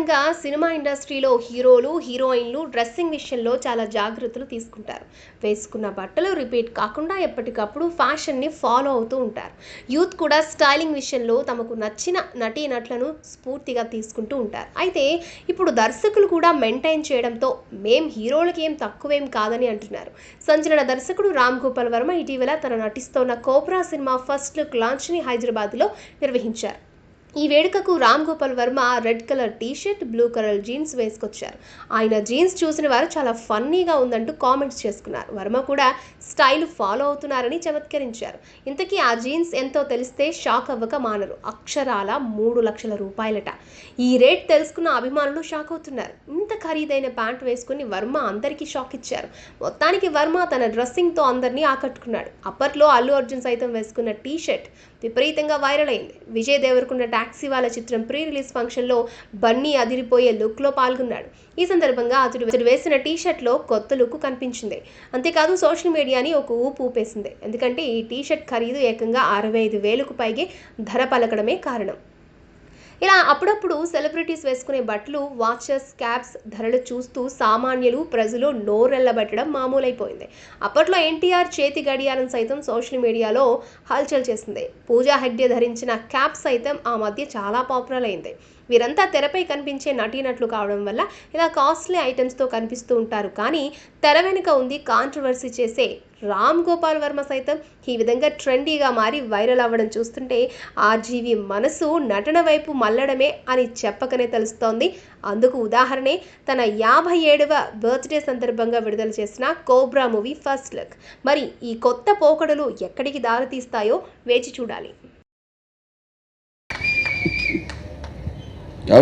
సాధారణంగా సినిమా ఇండస్ట్రీలో హీరోలు హీరోయిన్లు డ్రెస్సింగ్ విషయంలో చాలా జాగ్రత్తలు తీసుకుంటారు. వేసుకున్న బట్టలు రిపీట్ కాకుండా ఎప్పటికప్పుడు ఫ్యాషన్ని ఫాలో అవుతూ ఉంటారు. యూత్ కూడా స్టైలింగ్ విషయంలో తమకు నచ్చిన నటీనటులను స్ఫూర్తిగా తీసుకుంటూ ఉంటారు. అయితే ఇప్పుడు దర్శకులు కూడా మెయింటైన్ చేయడంతో మేం హీరోలకి ఏం తక్కువేం కాదని అంటున్నారు. సంచలన దర్శకుడు రామ్ గోపాల్ వర్మ ఇటీవల తన నటిస్తోన్న కోబ్రా సినిమా ఫస్ట్ లుక్ లాంచ్ని హైదరాబాద్లో నిర్వహించారు. ఈ వేడుకకు Ram Gopal Varma red colour T shirt blue colour jeans వేసుకొచ్చారు. ఆయన జీన్స్ చూసిన వారు చాలా ఫన్నీగా ఉందంటూ కామెంట్స్ చేసుకున్నారు. వర్మ కూడా స్టైల్ ఫాలో అవుతున్నారని చమత్కరించారు. ఇంతకీ ఆ జీన్స్ ఎంతో తెలిస్తే షాక్ అవ్వక మానరు. అక్షరాల మూడు లక్షల రూపాయలట. ఈ రేట్ తెలుసుకున్న అభిమానులు షాక్ అవుతున్నారు. ఇంత ఖరీదైన ప్యాంట్ వేసుకుని వర్మ అందరికీ షాక్ ఇచ్చారు. మొత్తానికి వర్మ తన డ్రెస్సింగ్తో అందరినీ ఆకట్టుకున్నాడు. అప్పట్లో అల్లు అర్జున్ సైతం వేసుకున్న టీ షర్ట్ విపరీతంగా వైరల్ అయింది. విజయ్ దేవరకొండ టాక్సీ వాళ్ళ చిత్రం ప్రీ రిలీజ్ ఫంక్షన్లో బన్నీ అదిరిపోయే లుక్లో పాల్గొన్నాడు. ఈ సందర్భంగా అతడు అతడు వేసిన టీ షర్ట్లో కొత్త లుక్ కనిపించింది. అంతేకాదు సోషల్ మీడియాని ఒక ఊపు ఊపేసింది. ఎందుకంటే ఈ టీ షర్ట్ ఖరీదు ఏకంగా అరవై ఐదు వేలకు పైగే ధర పలకడమే కారణం. ఇలా అప్పుడప్పుడు సెలబ్రిటీస్ వేసుకునే బట్టలు వాచెస్ క్యాప్స్ ధరలు చూస్తూ సామాన్యులు ప్రజలు నోరెళ్ళబెట్టడం మామూలైపోయింది. అప్పట్లో ఎన్టీఆర్ చేతి గడియారం సైతం సోషల్ మీడియాలో హల్చల్ చేసింది. పూజా హెగ్డే ధరించిన క్యాప్ సైతం ఆ మధ్య చాలా పాపులర్ అయింది. వీరంతా తెరపై కనిపించే నటీనట్లు కావడం వల్ల ఇలా కాస్ట్లీ ఐటమ్స్తో కనిపిస్తూ ఉంటారు. కానీ తెర వెనుక ఉంది కాంట్రవర్సీ చేసే రామ్ గోపాల్ వర్మ సైతం ఈ విధంగా ట్రెండీగా మారి వైరల్ అవ్వడం చూస్తుంటే ఆర్జీవి మనసు నటన వైపు మల్లడమే అని చెప్పకనే తెలుస్తోంది. అందుకు ఉదాహరణే తన యాభై ఏడవ బర్త్డే సందర్భంగా విడుదల చేసిన కోబ్రా మూవీ ఫస్ట్ లుక్. మరి ఈ కొత్త పోకడలు ఎక్కడికి దారితీస్తాయో వేచి చూడాలి.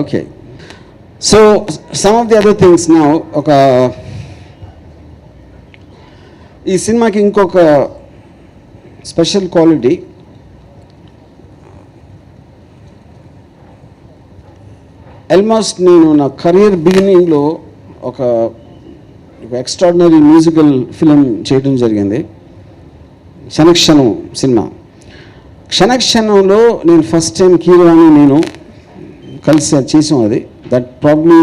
Okay so some of the other things now ఒక ఈ సినిమాకి ఇంకొక స్పెషల్ క్వాలిటీ. ఆల్మోస్ట్ నేను నా కెరియర్ బిగినింగ్లో ఒక ఒక ఎక్స్ట్రాడినరీ మ్యూజికల్ ఫిలిం చేయడం జరిగింది. క్షణక్షణం సినిమా క్షణక్షణంలో నేను ఫస్ట్ టైం కీరవాణి నేను కలిసి అది చేసాం అది. దట్ ప్రాబ్లీ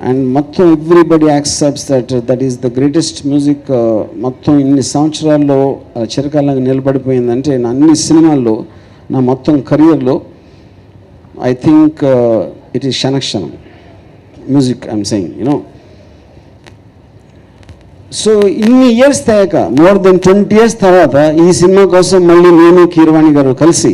అండ్ మొత్తం everybody accepts that that is the greatest music మొత్తం ఇన్ని సంవత్సరాల్లో చిరకాలంగా నిలబడిపోయిందంటే నా అన్ని సినిమాల్లో నా మొత్తం కెరియర్లో I think it is Kshanakshanam. Music I'm saying you know so ఇన్ని ఇయర్స్ తయాక మోర్ దెన్ ట్వంటీ ఇయర్స్ తర్వాత ఈ సినిమా కోసం మళ్ళీ నేను కీరవాణి గారు కలిసి